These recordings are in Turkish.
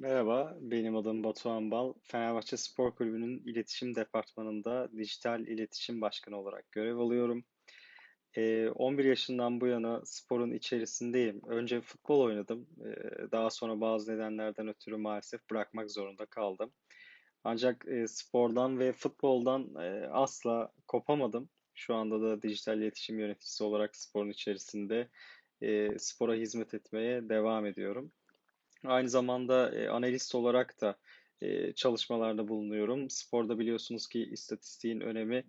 Merhaba, benim adım Batuhan Bal. Fenerbahçe Spor Kulübü'nün iletişim departmanında dijital iletişim başkanı olarak görev alıyorum. Ee, 11 yaşından bu yana sporun içerisindeyim. Önce futbol oynadım. Ee, daha sonra bazı nedenlerden ötürü maalesef bırakmak zorunda kaldım. Ancak e, spordan ve futboldan e, asla kopamadım. Şu anda da dijital iletişim yöneticisi olarak sporun içerisinde e, spora hizmet etmeye devam ediyorum. Aynı zamanda e, analist olarak da e, çalışmalarda bulunuyorum. Sporda biliyorsunuz ki istatistiğin önemi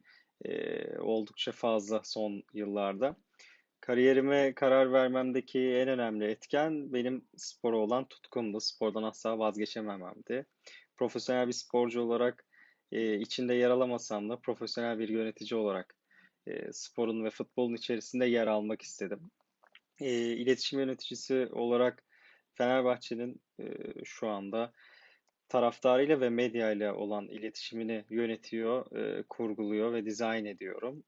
e, oldukça fazla son yıllarda. Kariyerime karar vermemdeki en önemli etken benim spora olan tutkumdu. Spordan asla vazgeçemememdi. Profesyonel bir sporcu olarak e, içinde yer alamasam da profesyonel bir yönetici olarak e, sporun ve futbolun içerisinde yer almak istedim. E, iletişim yöneticisi olarak Fenerbahçe'nin şu anda taraftarıyla ve medyayla olan iletişimini yönetiyor, kurguluyor ve dizayn ediyorum.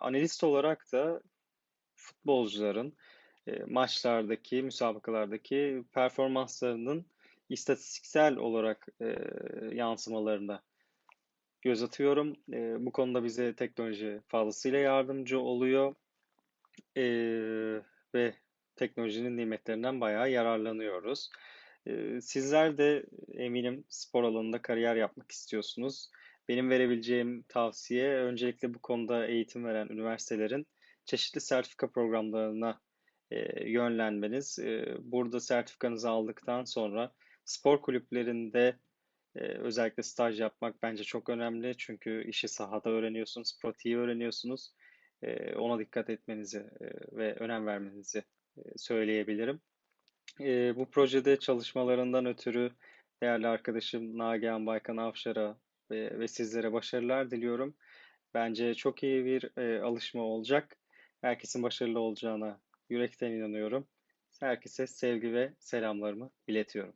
Analist olarak da futbolcuların maçlardaki, müsabakalardaki performanslarının istatistiksel olarak e, göz atıyorum. Bu konuda bize teknoloji fazlasıyla yardımcı oluyor. E, ve teknolojinin nimetlerinden bayağı yararlanıyoruz. Sizler de eminim spor alanında kariyer yapmak istiyorsunuz. Benim verebileceğim tavsiye öncelikle bu konuda eğitim veren üniversitelerin çeşitli sertifika programlarına yönlenmeniz. Burada sertifikanızı aldıktan sonra spor kulüplerinde özellikle staj yapmak bence çok önemli. Çünkü işi sahada öğreniyorsunuz, pratiği öğreniyorsunuz. Ona dikkat etmenizi ve önem vermenizi söyleyebilirim. E, bu projede çalışmalarından ötürü değerli arkadaşım Nagihan Baykan Avşar'a ve, ve sizlere başarılar diliyorum. Bence çok iyi bir e, alışma olacak. Herkesin başarılı olacağına yürekten inanıyorum. Herkese sevgi ve selamlarımı iletiyorum.